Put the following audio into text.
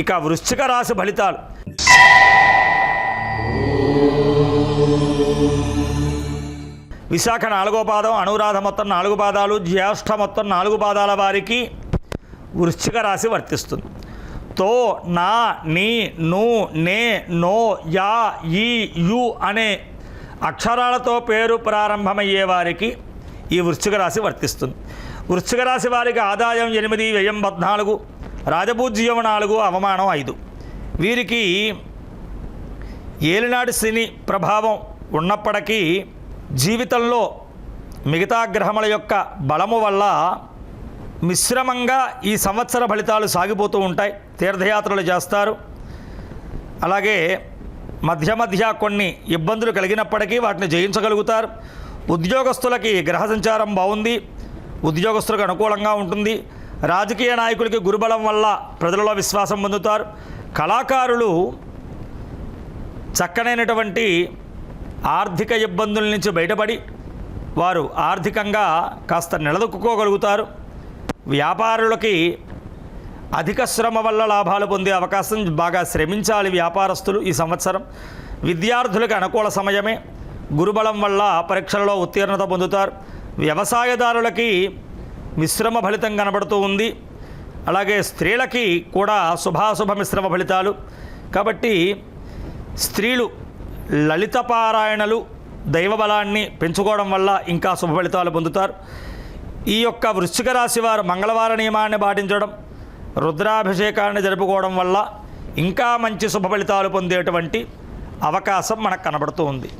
ఇక వృశ్చిక రాశి ఫలితాలు. విశాఖ నాలుగో పాదం అనురాధ మొత్తం నాలుగు పాదాలు జ్యేష్ఠ మొత్తం నాలుగు పాదాల వారికి వృశ్చిక రాశి వర్తిస్తుంది. తో నా నీ ను నే నో యా ఈ యు అనే అక్షరాలతో పేరు ప్రారంభమయ్యే వారికి ఈ వృశ్చిక రాశి వర్తిస్తుంది. వృశ్చిక రాశి వారికి ఆదాయం ఎనిమిది వ్యయం పద్నాలుగు రాజపూజ్యం నాలుగు అవమానం ఐదు. వీరికి ఏలినాటి శని ప్రభావం ఉన్నప్పటికీ జీవితంలో మిగతా గ్రహముల యొక్క బలము వల్ల మిశ్రమంగా ఈ సంవత్సర ఫలితాలు సాగిపోతూ ఉంటాయి. తీర్థయాత్రలు చేస్తారు. అలాగే మధ్య మధ్య కొన్ని ఇబ్బందులు కలిగినప్పటికీ వాటిని జయించగలుగుతారు. ఉద్యోగస్తులకి గ్రహ సంచారం బాగుంది. ఉద్యోగస్తులకు అనుకూలంగా ఉంటుంది. రాజకీయ నాయకులకి గురుబలం వల్ల ప్రజలలో విశ్వాసం పొందుతారు. కళాకారులు చక్కనైనటువంటి ఆర్థిక ఇబ్బందుల నుంచి బయటపడి వారు ఆర్థికంగా కాస్త నిలదొక్కుకోగలుగుతారు. వ్యాపారులకి అధిక శ్రమ వల్ల లాభాలు పొందే అవకాశం బాగా శ్రమించాలి వ్యాపారస్తులు ఈ సంవత్సరం. విద్యార్థులకు అనుకూల సమయమే. గురుబలం వల్ల పరీక్షలలో ఉత్తీర్ణత పొందుతారు. వ్యవసాయదారులకి మిశ్రమ ఫలితం కనబడుతూ ఉంది. అలాగే స్త్రీలకి కూడా శుభాశుభ మిశ్రమ ఫలితాలు. కాబట్టి స్త్రీలు లలిత పారాయణలు దైవబలాన్ని పెంచుకోవడం వల్ల ఇంకా శుభ ఫలితాలు పొందుతారు. ఈ యొక్క వృశ్చిక రాశి వారు మంగళవార నియమాన్ని పాటించడం రుద్రాభిషేకాన్ని జరుపుకోవడం వల్ల ఇంకా మంచి శుభ ఫలితాలు పొందేటువంటి అవకాశం మనకు కనబడుతూ ఉంది.